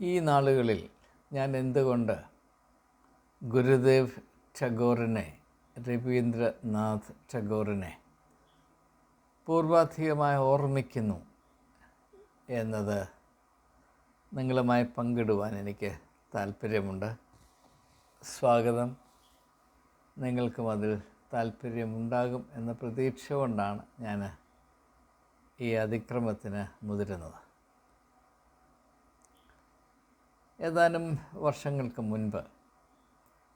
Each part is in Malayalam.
ഈ നാളുകളിൽ ഞാൻ എന്തുകൊണ്ട് ഗുരുദേവ് ടാഗോറിനെ രവീന്ദ്രനാഥ് ടാഗോറിനെ പൂർവാധികമായി ഓർമ്മിക്കുന്നു എന്നത് നിങ്ങളുമായി പങ്കിടുവാൻ എനിക്ക് താല്പര്യമുണ്ട് സ്വാഗതം. നിങ്ങൾക്കും അതിൽ താല്പര്യമുണ്ടാകും എന്ന പ്രതീക്ഷ കൊണ്ടാണ് ഞാൻ ഈ അതിക്രമത്തിന് മുതിരുന്നത്. ഏതാനും വർഷങ്ങൾക്ക് മുൻപ്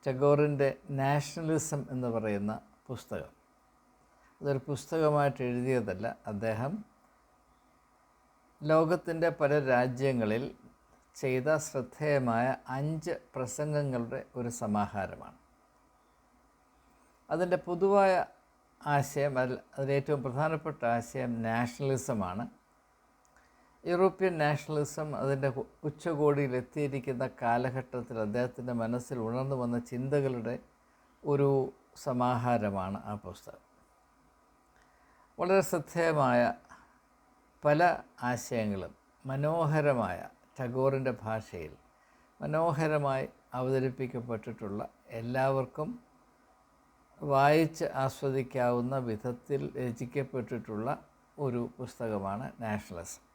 ടാഗോറിന്റെ നാഷണലിസം എന്ന് പറയുന്ന പുസ്തകം. അതൊരു പുസ്തകമായിട്ട് എഴുതിയതല്ല. അദ്ദേഹം ലോകത്തിന്റെ പല രാജ്യങ്ങളിൽ ചെയ്ത ശ്രദ്ധേയമായ അഞ്ച് പ്രസംഗങ്ങളുടെ ഒരു സമാഹാരമാണ്. അതിന്റെ പൊതുവായ ആശയം അതിൽ അതിലേറ്റവും പ്രധാനപ്പെട്ട ആശയം നാഷണലിസമാണ്. യൂറോപ്യൻ നാഷണലിസം അതിന്റെ ഉച്ചകോടിയിൽ എത്തിയിരിക്കുന്ന കാലഘട്ടത്തിൽ അദ്ദേഹത്തിന്റെ മനസ്സിൽ ഉണർന്നു വന്ന ചിന്തകളുടെ ഒരു സമാഹാരമാണ് ആ പുസ്തകം. വളരെ ശ്രദ്ധേയമായ പല ആശയങ്ങളും മനോഹരമായ ടഗോറിന്റെ ഭാഷയിൽ മനോഹരമായി അവതരിപ്പിക്കപ്പെട്ടിട്ടുള്ള എല്ലാവർക്കും വായിച്ച് ആസ്വദിക്കാവുന്ന വിധത്തിൽ രചിക്കപ്പെട്ടിട്ടുള്ള ഒരു പുസ്തകമാണ് നാഷണലിസം.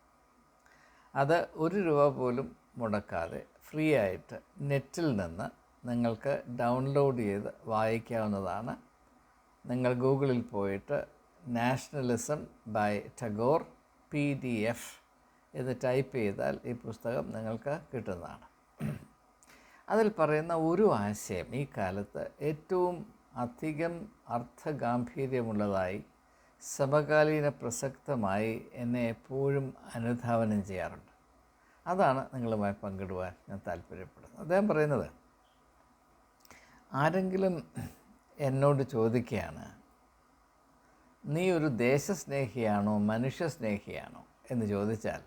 അത് ഒരു രൂപ പോലും മുടക്കാതെ ഫ്രീ ആയിട്ട് നെറ്റിൽ നിന്ന് നിങ്ങൾക്ക് ഡൗൺലോഡ് ചെയ്ത് വായിക്കാവുന്നതാണ്. നിങ്ങൾ ഗൂഗിളിൽ പോയിട്ട് nationalism by Tagore P D F എന്ന് ടൈപ്പ് ചെയ്താൽ ഈ പുസ്തകം നിങ്ങൾക്ക് കിട്ടുന്നതാണ്. അതിൽ പറയുന്ന ഒരു ആശയം ഈ കാലത്ത് ഏറ്റവും അധികം അർത്ഥഗാംഭീര്യമുള്ളതായി സമകാലീന പ്രസക്തമായി എന്നെ എപ്പോഴും അനുധാവനം ചെയ്യാറുണ്ട്. അതാണ് നിങ്ങളുമായി പങ്കിടുവാൻ ഞാൻ താല്പര്യപ്പെടുന്നത്. അദ്ദേഹം പറയുന്നത് ആരെങ്കിലും എന്നോട് ചോദിക്കുകയാണ് നീ ഒരു ദേശസ്നേഹിയാണോ മനുഷ്യസ്നേഹിയാണോ എന്ന് ചോദിച്ചാൽ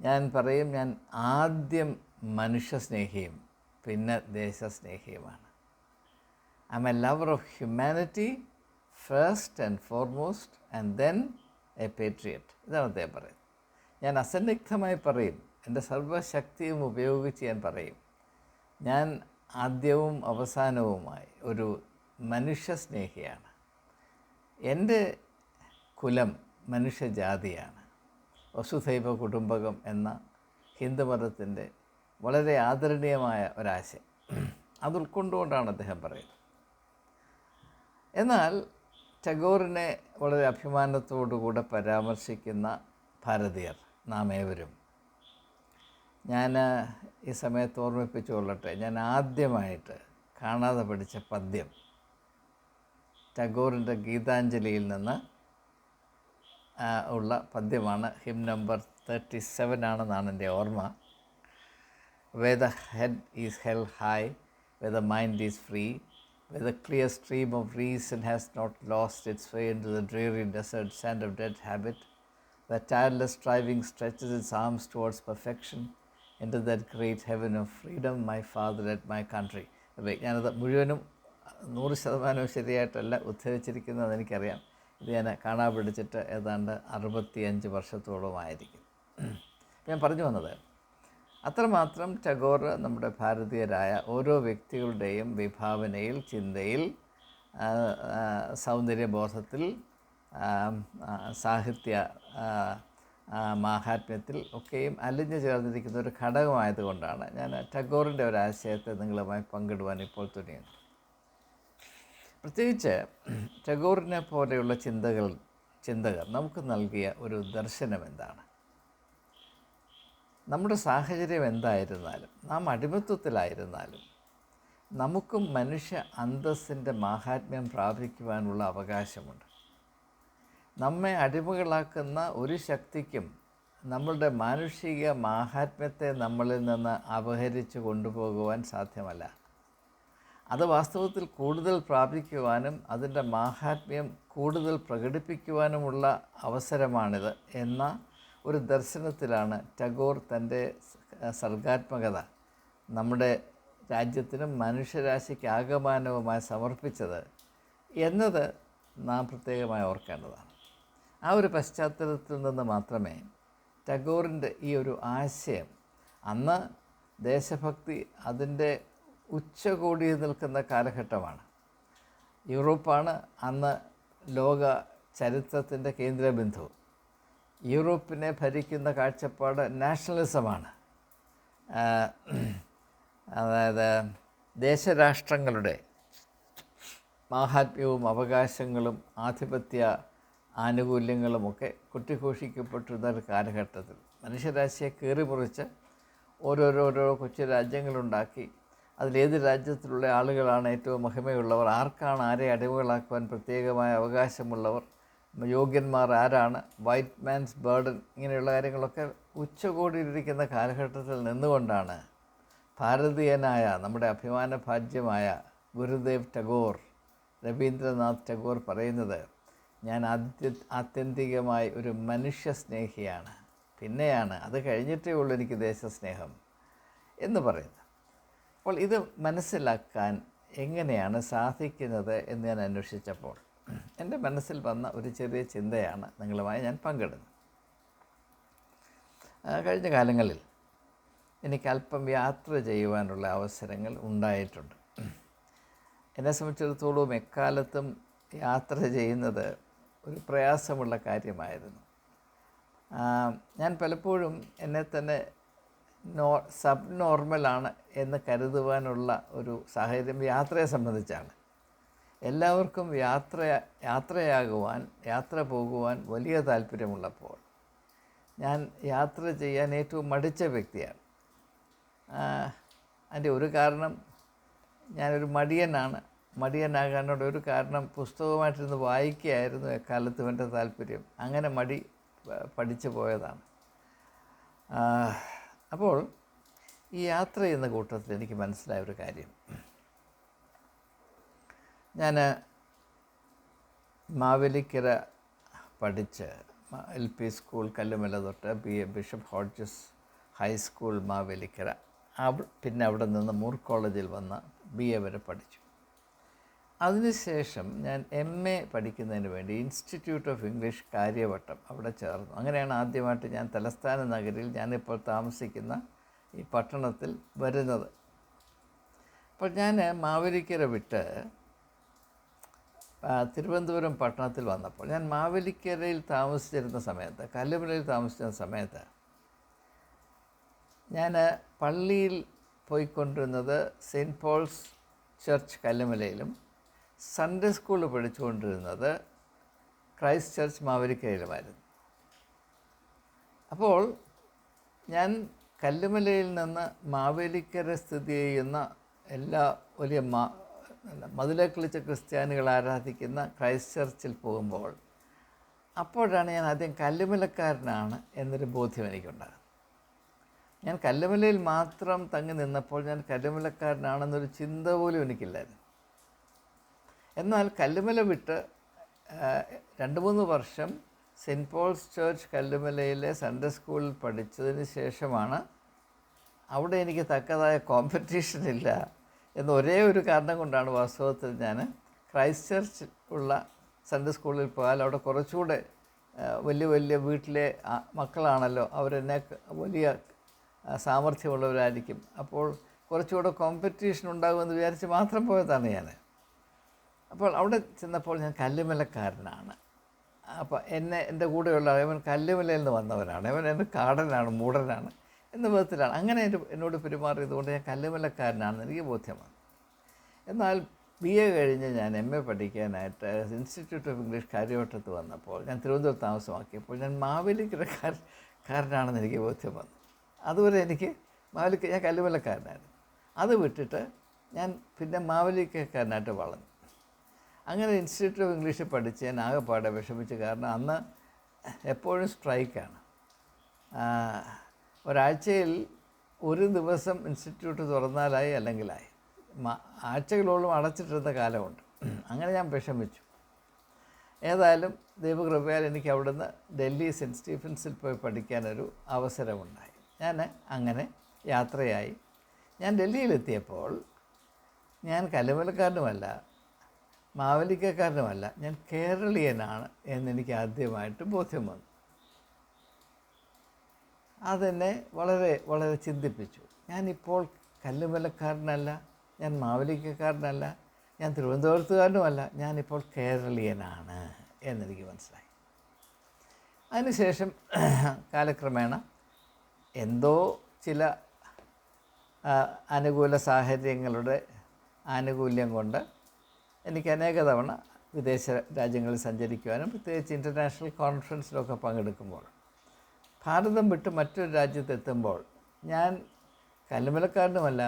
ഞാൻ പറയും ഞാൻ ആദ്യം മനുഷ്യസ്നേഹിയും പിന്നെ ദേശസ്നേഹിയുമാണ്. I am a lover of humanity first and foremost and then a patriot ഇതാണ് അദ്ദേഹം പറയുന്നത്. ഞാൻ അസന്നിഗ്ധമായി പറയും. എന്റെ സർവശക്തിയും ഉപയോഗിച്ച് ഞാൻ പറയും. ഞാൻ ആദ്യവും അവസാനവുമായി ഒരു മനുഷ്യസ്നേഹിയാണ്. എന്റെ കുലം മനുഷ്യജാതിയാണ്. വസുധൈവ കുടുംബകം എന്ന ഹിന്ദുമതത്തിന്റെ വളരെ ആദരണീയമായ ഒരാശയം. അത് ഉൾക്കൊണ്ടുകൊണ്ടാണ് അദ്ദേഹം പറയുന്നത്. എന്നാൽ ടാഗോറിനെ വളരെ അഭിമാനത്തോടുകൂടെ പരാമർശിക്കുന്ന ഭാരതീയർ നാം ഏവരും. ഞാൻ ഈ സമയത്ത് ഓർമ്മിപ്പിച്ചുകൊള്ളട്ടെ ഞാൻ ആദ്യമായിട്ട് കാണാതെ പഠിച്ച പദ്യം ടാഗോറിന്റെ ഗീതാഞ്ജലിയിൽ നിന്ന് ഉള്ള പദ്യമാണ് ഹിം നമ്പർ തേർട്ടി സെവൻ ആണെന്നാണ് എന്റെ ഓർമ്മ. Where the head is held high where the mind is free where the clear stream of reason has not lost its way into the dreary desert sand of dead habit, where tireless striving stretches its arms towards perfection into that great heaven of freedom, my father and my country. ഞാനത് മുഴുവനും നൂറ് ശതമാനവും ശരിയായിട്ടല്ല ഉദ്ധരിച്ചിരിക്കുന്നത് എനിക്കറിയാം ഇത് ഞാൻ കാണാൻ പിടിച്ചിട്ട് ഏതാണ്ട് അറുപത്തിയഞ്ച് വർഷത്തോളമായിരിക്കും ഞാൻ പറഞ്ഞു വന്നത് അത്രമാത്രം ടാഗോർ നമ്മുടെ ഭാരതീയരായ ഓരോ വ്യക്തികളുടെയും വിഭാവനയിൽ ചിന്തയിൽ സൗന്ദര്യബോധത്തിൽ സാഹിത്യ മാഹാത്മ്യത്തിൽ ഒക്കെയും അലിഞ്ഞു ചേർന്നിരിക്കുന്ന ഒരു ഘടകമായതുകൊണ്ടാണ് ഞാൻ ടാഗോറിന്റെ ഒരു ആശയത്തെ നിങ്ങളുമായി പങ്കിടുവാൻ ഇപ്പോൾ തുനിയുന്നത് പ്രത്യേകിച്ച് ടാഗോറിനെ പോലെയുള്ള ചിന്തകൾ ചിന്തകർ നമുക്ക് നൽകിയ ഒരു ദർശനം എന്താണ് നമ്മുടെ സാഹചര്യം എന്തായിരുന്നാലും നാം അടിമത്വത്തിലായിരുന്നാലും നമുക്കും മനുഷ്യ അന്തസ്സിന്റെ മാഹാത്മ്യം പ്രാപിക്കുവാനുള്ള അവകാശമുണ്ട്. നമ്മെ അടിമകളാക്കുന്ന ഒരു ശക്തിക്കും നമ്മളുടെ മാനുഷിക മാഹാത്മ്യത്തെ നമ്മളിൽ നിന്ന് അപഹരിച്ചു കൊണ്ടുപോകുവാൻ സാധ്യമല്ല. അത് വാസ്തവത്തിൽ കൂടുതൽ പ്രാപിക്കുവാനും അതിന്റെ മാഹാത്മ്യം കൂടുതൽ പ്രകടിപ്പിക്കുവാനുമുള്ള അവസരമാണിത് എന്ന ഒരു ദർശനത്തിലാണ് ടാഗോർ തന്റെ സർഗാത്മകത നമ്മുടെ രാജ്യത്തിനും മനുഷ്യരാശിക്ക് ആകമാനവുമായി സമർപ്പിച്ചത് എന്നത് നാം പ്രത്യേകമായി ഓർക്കേണ്ടതാണ്. ആ ഒരു പശ്ചാത്തലത്തിൽ നിന്ന് മാത്രമേ ടാഗോറിന്റെ ഈ ഒരു ആശയം അന്ന് ദേശഭക്തി അതിന്റെ ഉച്ചകോടിയിൽ നിൽക്കുന്ന കാലഘട്ടമാണ്. യൂറോപ്പാണ് അന്ന് ലോക ചരിത്രത്തിന്റെ കേന്ദ്രബിന്ദു. യൂറോപ്പിനെ ഭരിക്കുന്ന കാഴ്ചപ്പാട് നാഷണലിസമാണ്. അതായത് ദേശരാഷ്ട്രങ്ങളുടെ മാഹാത്മ്യവും അവകാശങ്ങളും ആധിപത്യ ആനുകൂല്യങ്ങളുമൊക്കെ കൊട്ടിഘോഷിക്കപ്പെട്ടിരുന്ന ഒരു കാലഘട്ടത്തിൽ. മനുഷ്യരാശിയെ കീറിമുറിച്ച് ഓരോരോരോ കൊച്ചു രാജ്യങ്ങളുണ്ടാക്കി അതിലേത് രാജ്യത്തിലുള്ള ആളുകളാണ് ഏറ്റവും മഹിമയുള്ളവർ ആർക്കാണ് ആരെ അടിമകളാക്കുവാൻ പ്രത്യേകമായ അവകാശമുള്ളവർ യോഗ്യന്മാർ ആരാണ്? വൈറ്റ് മാൻസ് ബേർഡൻ ഇങ്ങനെയുള്ള കാര്യങ്ങളൊക്കെ ഉച്ചകോടിയിലിരിക്കുന്ന കാലഘട്ടത്തിൽ നിന്നുകൊണ്ടാണ് ഭാരതീയനായ നമ്മുടെ അഭിമാന ഭാജ്യമായ ഗുരുദേവ് ടാഗോർ രവീന്ദ്രനാഥ് ടാഗോർ പറയുന്നത് ഞാൻ ആദ്യ ആത്യന്തികമായി ഒരു മനുഷ്യ സ്നേഹിയാണ്. പിന്നെയാണ് അത് കഴിഞ്ഞിട്ടേ ഉള്ളൂ എനിക്ക് ദേശസ്നേഹം എന്ന് പറയുന്നത്. അപ്പോൾ ഇത് മനസ്സിലാക്കാൻ എങ്ങനെയാണ് സാധിക്കുന്നത് എന്ന് ഞാൻ അന്വേഷിച്ചപ്പോൾ എന്റെ മനസ്സിൽ വന്ന ഒരു ചെറിയ ചിന്തയാണ് നിങ്ങളുമായി ഞാൻ പങ്കിടുന്നത്. കഴിഞ്ഞ കാലങ്ങളിൽ എനിക്ക് അല്പം യാത്ര ചെയ്യുവാനുള്ള അവസരങ്ങൾ ഉണ്ടായിട്ടുണ്ട്. എന്നെ സംബന്ധിച്ചിടത്തോളം എക്കാലത്തും യാത്ര ചെയ്യുന്നത് ഒരു പ്രയാസമുള്ള കാര്യമായിരുന്നു. ഞാൻ പലപ്പോഴും എന്നെ തന്നെ നോ സബ് നോർമലാണ് എന്ന് കരുതുവാനുള്ള ഒരു സാഹചര്യം യാത്രയെ സംബന്ധിച്ചാണ്. എല്ലാവർക്കും യാത്ര യാത്രയാകുവാൻ യാത്ര പോകുവാൻ വലിയ താല്പര്യമുള്ളപ്പോൾ ഞാൻ യാത്ര ചെയ്യാൻ ഏറ്റവും മടിച്ച വ്യക്തിയാണ്. അതിന്റെ ഒരു കാരണം ഞാനൊരു മടിയനാണ്. മടിയനാകാനുള്ള ഒരു കാരണം പുസ്തകമായിട്ടിരുന്ന് വായിക്കുകയായിരുന്നു എക്കാലത്തും എന്റെ താല്പര്യം. അങ്ങനെ മടി പഠിച്ചു പോയതാണ്. അപ്പോൾ ഈ യാത്ര ചെയ്യുന്ന കൂട്ടത്തിൽ എനിക്ക് മനസ്സിലായ ഒരു കാര്യം. ഞാൻ മാവേലിക്കര പഠിച്ച് എൽ പി സ്കൂൾ കല്ലുമല തൊട്ട് B A Bishop Hodges high school Mavelikara. അവ പിന്നെ അവിടെ നിന്ന് മൂർ കോളേജിൽ വന്ന് ബി എ വരെ പഠിച്ചു. അതിനുശേഷം ഞാൻ എം എ പഠിക്കുന്നതിന് വേണ്ടി ഇൻസ്റ്റിറ്റ്യൂട്ട് ഓഫ് ഇംഗ്ലീഷ് കാര്യവട്ടം അവിടെ ചേർന്നു. അങ്ങനെയാണ് ആദ്യമായിട്ട് ഞാൻ തലസ്ഥാന നഗരിയിൽ ഞാനിപ്പോൾ താമസിക്കുന്ന ഈ പട്ടണത്തിൽ വരുന്നത്. അപ്പോൾ ഞാൻ മാവേലിക്കര വിട്ട് തിരുവനന്തപുരം പട്ടണത്തിൽ വന്നപ്പോൾ ഞാൻ മാവേലിക്കരയിൽ താമസിച്ചിരുന്ന സമയത്ത് കല്ലുമലയിൽ താമസിച്ചിരുന്ന സമയത്ത് ഞാൻ പള്ളിയിൽ പോയിക്കൊണ്ടിരുന്നത് സെയിന്റ് പോൾസ് ചർച്ച് കല്ലുമലയിലും സൺഡേ സ്കൂളിൽ പഠിച്ചുകൊണ്ടിരുന്നത് ക്രൈസ്റ്റ് ചർച്ച് മാവേലിക്കരയിലുമായിരുന്നു. അപ്പോൾ ഞാൻ കല്ലുമലയിൽ നിന്ന് മാവേലിക്കര സ്ഥിതി ചെയ്യുന്ന എല്ലാ വലിയ മാ മതിലെ കളിച്ച ക്രിസ്ത്യാനികൾ ആരാധിക്കുന്ന ക്രൈസ്റ്റ് ചർച്ചിൽ പോകുമ്പോൾ അപ്പോഴാണ് ഞാൻ ആദ്യം കല്ലുമലക്കാരനാണ് എന്നൊരു ബോധ്യം എനിക്കുണ്ടാകുന്നത് ഞാൻ കല്ലുമലയിൽ മാത്രം തങ്ങി നിന്നപ്പോൾ ഞാൻ കല്ലുമലക്കാരനാണെന്നൊരു ചിന്ത പോലും എനിക്കില്ലായിരുന്നു. എന്നാൽ കല്ലുമല വിട്ട് രണ്ട് മൂന്ന് വർഷം സെന്റ് പോൾസ് ചേർച്ച് കല്ലുമലയിലെ സൺഡേ സ്കൂളിൽ പഠിച്ചതിന് ശേഷമാണ് അവിടെ എനിക്ക് തക്കതായ കോമ്പറ്റീഷൻ ഇല്ല. എന്ന ഒരേ ഒരു കാരണം കൊണ്ടാണ് വാസ്തവത്തിൽ ഞാൻ ക്രൈസ്റ്റ് ചർച്ച് ഉള്ള സൺഡേ സ്കൂളിൽ പോയാൽ അവിടെ കുറച്ചുകൂടെ വലിയ വലിയ വീട്ടിലെ മക്കളാണല്ലോ അവരെന്നെ വലിയ സാമർഥ്യമുള്ളവരായിരിക്കും. അപ്പോൾ കുറച്ചുകൂടെ കോമ്പറ്റീഷൻ ഉണ്ടാകുമെന്ന് വിചാരിച്ച് മാത്രം പോയതാണ് ഞാൻ. അപ്പോൾ അവിടെ ചെന്നപ്പോൾ ഞാൻ കല്ലുമലക്കാരനാണ്. അപ്പോൾ എന്നെ എന്റെ കൂടെയുള്ള അവൻ കല്ലുമലയിൽ നിന്ന് വന്നവനാണ്. അവൻ എന്റെ കാടനാണ് മൂടനാണ്. എന്ന വിധത്തിലാണ്. അങ്ങനെ എന്നോട് പെരുമാറിയത് കൊണ്ട് ഞാൻ കല്ലുമലക്കാരനാണെന്ന് എനിക്ക് ബോധ്യമാണ്. എന്നാൽ ബി എ കഴിഞ്ഞ് ഞാൻ എം എ പഠിക്കാനായിട്ട് ഇൻസ്റ്റിറ്റ്യൂട്ട് ഓഫ് ഇംഗ്ലീഷ് കാര്യവട്ടത്ത് വന്നപ്പോൾ ഞാൻ തിരുവനന്തപുരത്ത് താമസമാക്കിയപ്പോൾ ഞാൻ മാവേലിക്കരക്കാരൻ കാരനാണെന്ന് എനിക്ക് ബോധ്യം വന്നു അതുവരെ എനിക്ക് മാവേലിക്ക ഞാൻ കല്ലുമലക്കാരനായിരുന്നു അത് വിട്ടിട്ട് ഞാൻ പിന്നെ മാവേലിക്കരക്കാരനായിട്ട് വളർന്നു. അങ്ങനെ ഇൻസ്റ്റിറ്റ്യൂട്ട് ഓഫ് ഇംഗ്ലീഷ് പഠിച്ച് ഞാൻ ആകെപ്പാടെ വിഷമിച്ചു കാരണം അന്ന് എപ്പോഴും സ്ട്രൈക്കാണ് ഒരാഴ്ചയിൽ ഒരു ദിവസം ഇൻസ്റ്റിറ്റ്യൂട്ട് തുറന്നാലായി അല്ലെങ്കിലായി. ആഴ്ചകളോളം അടച്ചിട്ടിരുന്ന കാലമുണ്ട്. അങ്ങനെ ഞാൻ വിഷമിച്ചു. ഏതായാലും ദൈവകൃപയാൽ എനിക്ക് അവിടുന്ന് ഡൽഹി സെന്റ് സ്റ്റീഫൻസിൽ പോയി പഠിക്കാനൊരു അവസരമുണ്ടായി. ഞാൻ അങ്ങനെ യാത്രയായി. ഞാൻ ഡൽഹിയിലെത്തിയപ്പോൾ ഞാൻ കലമലക്കാരനുമല്ല മാവലിക്കക്കാരനുമല്ല ഞാൻ കേരളീയനാണ് എന്നെനിക്ക് ആദ്യമായിട്ട് ബോധ്യം വന്നു. അതെന്നെ വളരെ വളരെ ചിന്തിപ്പിച്ചു. ഞാനിപ്പോൾ കല്ലുമലക്കാരനല്ല ഞാൻ മാവലിക്കക്കാരനല്ല ഞാൻ തിരുവനന്തപുരത്തുകാരനുമല്ല ഞാനിപ്പോൾ കേരളീയനാണ് എന്നെനിക്ക് മനസ്സിലായി. അതിനുശേഷം കാലക്രമേണ എന്തോ ചില അനുകൂല സാഹചര്യങ്ങളുടെ ആനുകൂല്യം കൊണ്ട് എനിക്ക് അനേക തവണ വിദേശ രാജ്യങ്ങളിൽ സഞ്ചരിക്കുവാനും പ്രത്യേകിച്ച് ഇന്റർനാഷണൽ കോൺഫറൻസിലൊക്കെ പങ്കെടുക്കുമ്പോൾ ഭാരതം വിട്ട് മറ്റൊരു രാജ്യത്തെത്തുമ്പോൾ ഞാൻ കല്ലുമലക്കാരനുമല്ല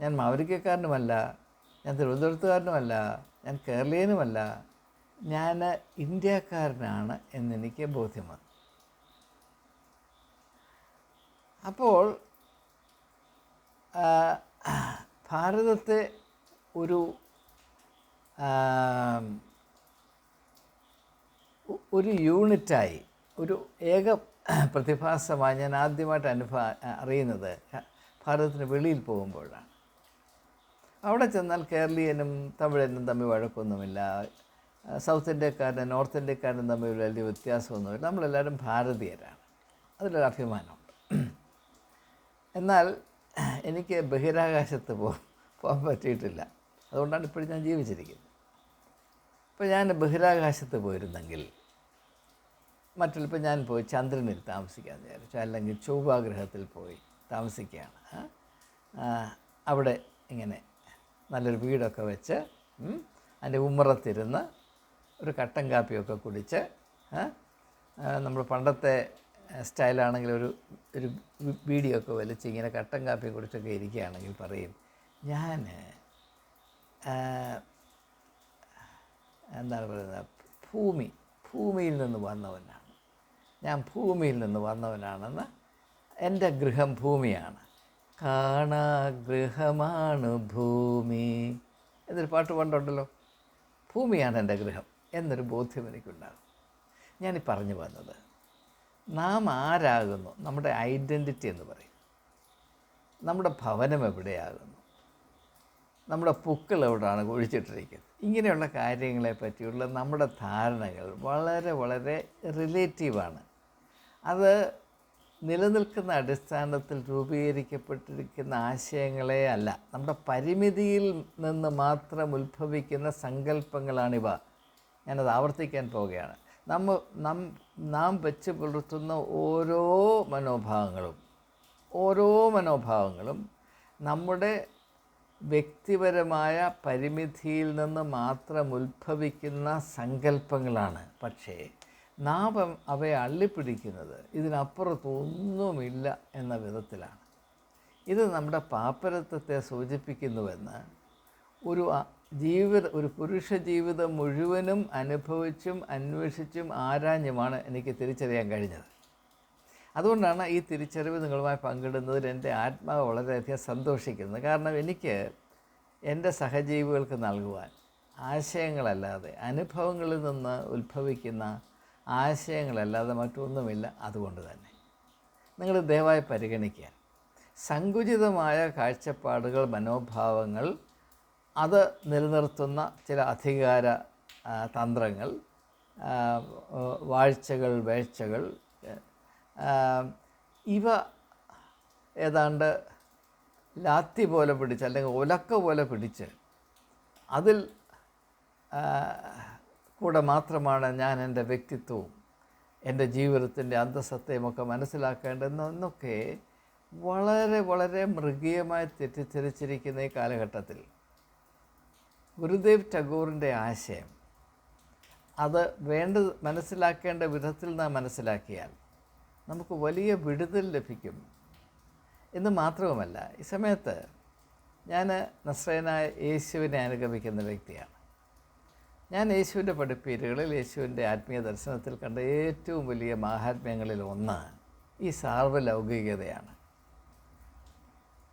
ഞാൻ മാവരിക്കക്കാരനുമല്ല ഞാൻ തിരുവനന്തപുരത്തുകാരനുമല്ല ഞാൻ കേരളീയനുമല്ല ഞാൻ ഇന്ത്യക്കാരനാണ് എന്നെനിക്ക് ബോധ്യം വന്നു അപ്പോൾ ഭാരതത്തെ ഒരു ഒരു യൂണിറ്റായി ഒരു ഏക പ്രതിഭാസമായി ഞാൻ ആദ്യമായിട്ട് അനുഭവ അറിയുന്നത് ഭാരതത്തിന് വെളിയിൽ പോകുമ്പോഴാണ്. അവിടെ ചെന്നാൽ കേരളീയനും തമിഴനും തമ്മിൽ വഴക്കൊന്നുമില്ല. സൗത്ത് ഇന്ത്യക്കാരനും നോർത്ത് ഇന്ത്യക്കാരനും തമ്മിൽ വലിയ വ്യത്യാസമൊന്നുമില്ല. നമ്മളെല്ലാവരും ഭാരതീയരാണ്. അതിലൊരു അഭിമാനമുണ്ട്. എന്നാൽ എനിക്ക് ബഹിരാകാശത്ത് പോ പോകാൻ പറ്റിയിട്ടില്ല. അതുകൊണ്ടാണ് ഇപ്പോഴും ഞാൻ ജീവിച്ചിരിക്കുന്നത്. അപ്പോൾ ഞാൻ ബഹിരാകാശത്ത് പോയിരുന്നെങ്കിൽ മറ്റുള്ളപ്പോൾ ഞാൻ പോയി ചന്ദ്രനിൽ താമസിക്കാമെന്ന് വിചാരിച്ചു. അല്ലെങ്കിൽ ചൊവ്വാഗ്രഹത്തിൽ പോയി താമസിക്കുകയാണ്. അവിടെ ഇങ്ങനെ നല്ലൊരു വീടൊക്കെ വെച്ച് അതിന്റെ ഉമ്മറത്തിരുന്ന് ഒരു കട്ടൻ കാപ്പിയൊക്കെ കുടിച്ച് നമ്മൾ പണ്ടത്തെ സ്റ്റൈലാണെങ്കിൽ ഒരു ഒരു വീഡിയോ ഒക്കെ വലിച്ച് ഇങ്ങനെ കട്ടൻ കാപ്പി കുടിച്ചൊക്കെ ഇരിക്കുകയാണെങ്കിൽ പറയും ഞാൻ എന്താണ് പറയുന്നത്? ഭൂമി ഭൂമിയിൽ നിന്ന് വന്നവനാണ്. ഞാൻ ഭൂമിയിൽ നിന്ന് വന്നവനാണെന്ന് എന്റെ ഗൃഹം ഭൂമിയാണ്. കാണാഗൃഹമാണ് ഭൂമി. എന്നൊരു പാട്ട് പണ്ടുണ്ടല്ലോ. ഭൂമിയാണ് എന്റെ ഗൃഹം എന്നൊരു ബോധ്യം എനിക്കുണ്ടാകും. ഞാനീ പറഞ്ഞു വന്നത് നാം ആരാകുന്നു? നമ്മുടെ ഐഡന്റിറ്റി എന്ന് പറയും. നമ്മുടെ ഭവനം എവിടെയാകുന്നു? നമ്മുടെ പൂക്കൾ എവിടെയാണ് കുഴിച്ചിട്ടിരിക്കുന്നത് ഇങ്ങനെയുള്ള കാര്യങ്ങളെ പറ്റിയുള്ള നമ്മുടെ ധാരണകൾ വളരെ വളരെ റിലേറ്റീവാണ് അത് നിലനിൽക്കുന്ന അടിസ്ഥാനത്തിൽ രൂപീകരിക്കപ്പെട്ടിരിക്കുന്ന ആശയങ്ങളെ അല്ല. നമ്മുടെ പരിമിതിയിൽ നിന്ന് മാത്രം ഉത്ഭവിക്കുന്ന സങ്കല്പങ്ങളാണിവ. ഞാനത് ആവർത്തിക്കാൻ പോവുകയാണ്. നമ്മ നം നാം വെച്ച് പുലർത്തുന്ന ഓരോ മനോഭാവങ്ങളും ഓരോ മനോഭാവങ്ങളും നമ്മുടെ വ്യക്തിപരമായ പരിമിതിയിൽ നിന്ന് മാത്രം ഉത്ഭവിക്കുന്ന സങ്കല്പങ്ങളാണ്. പക്ഷേ നാം അവ- അവയെ അള്ളിപ്പിടിക്കുന്നത്. ഇതിനപ്പുറത്തൊന്നുമില്ല എന്ന വിധത്തിലാണ്. ഇത് നമ്മുടെ പാപ്പരത്വത്തെ സൂചിപ്പിക്കുന്നുവെന്ന് ഒരു ജീവിത ഒരു പുരുഷ ജീവിതം മുഴുവനും അനുഭവിച്ചും അന്വേഷിച്ചും ആരാഞ്ഞുമാണ് എനിക്ക് തിരിച്ചറിയാൻ കഴിഞ്ഞത്. അതുകൊണ്ടാണ് ഈ തിരിച്ചറിവ് നിങ്ങളുമായി പങ്കിടുന്നതിൽ എന്റെ ആത്മാവ് വളരെയധികം സന്തോഷിക്കുന്നത്. കാരണം എനിക്ക് എന്റെ സഹജീവികൾക്ക് നൽകുവാൻ ആശയങ്ങളല്ലാതെ അനുഭവങ്ങളിൽ നിന്ന് ഉത്ഭവിക്കുന്ന ആശയങ്ങളല്ലാതെ മറ്റൊന്നുമില്ല. അതുകൊണ്ട് തന്നെ നിങ്ങൾ ദയവായി പരിഗണിക്കുക സങ്കുചിതമായ കാഴ്ചപ്പാടുകൾ മനോഭാവങ്ങൾ അത് നിലനിർത്തുന്ന ചില അധികാര തന്ത്രങ്ങൾ വാഴ്ചകൾ വേഴ്ചകൾ ഇവ ഏതാണ്ട് ലാത്തി പോലെ പിടിച്ച് അല്ലെങ്കിൽ ഉലക്ക പോലെ പിടിച്ച് അതിൽ കൂടെ മാത്രമാണ് ഞാൻ എന്റെ വ്യക്തിത്വവും എന്റെ ജീവിതത്തിന്റെ അന്തസത്തയുമൊക്കെ മനസ്സിലാക്കേണ്ടതെന്നൊക്കെ വളരെ വളരെ മൃഗീയമായി തെറ്റിദ്ധരിച്ചിരിക്കുന്ന ഈ കാലഘട്ടത്തിൽ ഗുരുദേവ് ടാഗോറിന്റെ ആശയം അത് വേണ്ട മനസ്സിലാക്കേണ്ട വിധത്തിൽ നാം മനസ്സിലാക്കിയാൽ നമുക്ക് വലിയ വിടുതൽ ലഭിക്കും. എന്ന് മാത്രവുമല്ല ഈ സമയത്ത് ഞാൻ നസ്രയനായ യേശുവിനെ അനുഗമിക്കുന്ന വ്യക്തിയാണ്. ഞാൻ യേശുവിന്റെ പഠിപ്പീരുകളിൽ യേശുവിന്റെ ആത്മീയ ദർശനത്തിൽ കണ്ട ഏറ്റവും വലിയ മഹാത്മ്യങ്ങളിൽ ഒന്ന് ഈ സാർവലൗകികതയാണ്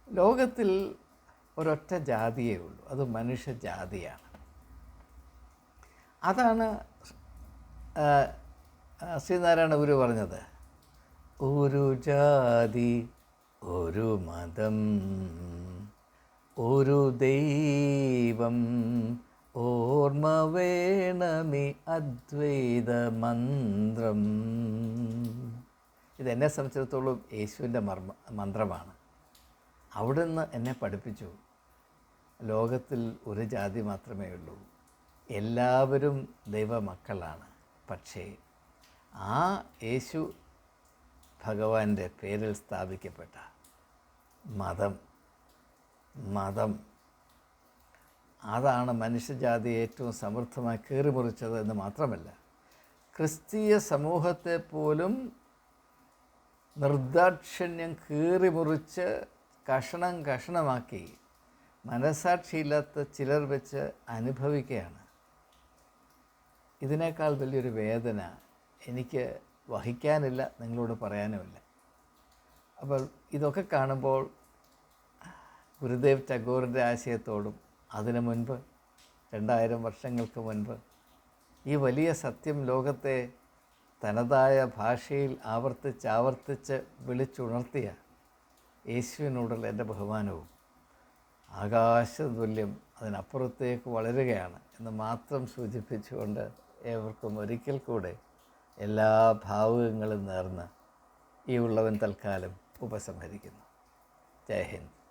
ലോകത്തിൽ ഒരൊറ്റ ജാതിയേ ഉള്ളൂ അത് മനുഷ്യജാതിയാണ് അതാണ് ശ്രീനാരായണ ഗുരു പറഞ്ഞത് ഒരു ജാതി ഒരു മതം ഒരു ദൈവം ഓർമ്മ വേണമി അദ്വൈത മന്ത്രം. ഇതെന്നെ സംബന്ധിച്ചിടത്തോളം യേശുവിന്റെ മർമ്മ മന്ത്രമാണ്. അവിടുന്ന് എന്നെ പഠിപ്പിച്ചു. ലോകത്തിൽ ഒരു ജാതി മാത്രമേ ഉള്ളൂ. എല്ലാവരും ദൈവമക്കളാണ്. പക്ഷേ ആ യേശു ഭഗവാന്റെ പേരിൽ സ്ഥാപിക്കപ്പെട്ട മതം മതം അതാണ് മനുഷ്യജാതി ഏറ്റവും സമൃദ്ധമായി കീറിമുറിച്ചത് എന്ന് മാത്രമല്ല. ക്രിസ്തീയ സമൂഹത്തെ പോലും നിർദാക്ഷിണ്യം കീറിമുറിച്ച് കഷണം കഷണമാക്കി മനസാക്ഷിയില്ലാത്ത ചിലർ വെച്ച് അനുഭവിക്കുകയാണ്. ഇതിനേക്കാൾ വലിയൊരു വേദന എനിക്ക് വഹിക്കാനില്ല നിങ്ങളോട് പറയാനുമില്ല. അപ്പോൾ ഇതൊക്കെ കാണുമ്പോൾ ഗുരുദേവ് ടാഗോറിന്റെ ആശയത്തോടും അതിനു മുൻപ് രണ്ടായിരം വർഷങ്ങൾക്ക് മുൻപ് ഈ വലിയ സത്യം ലോകത്തെ തനതായ ഭാഷയിൽ ആവർത്തിച്ച് ആവർത്തിച്ച് വിളിച്ചുണർത്തിയ യേശുവിനോടുള്ള എന്റെ ബഹുമാനവും ആകാശതുല്യം അതിനപ്പുറത്തേക്ക് വളരുകയാണ് എന്ന് മാത്രം സൂചിപ്പിച്ചുകൊണ്ട് ഏവർക്കും ഒരിക്കൽ കൂടെ എല്ലാ ഭാവുകങ്ങളും നേർന്ന് ഈ ഉള്ളവൻ തൽക്കാലം ഉപസംഹരിക്കുന്നു. ജയ് ഹിന്ദ്.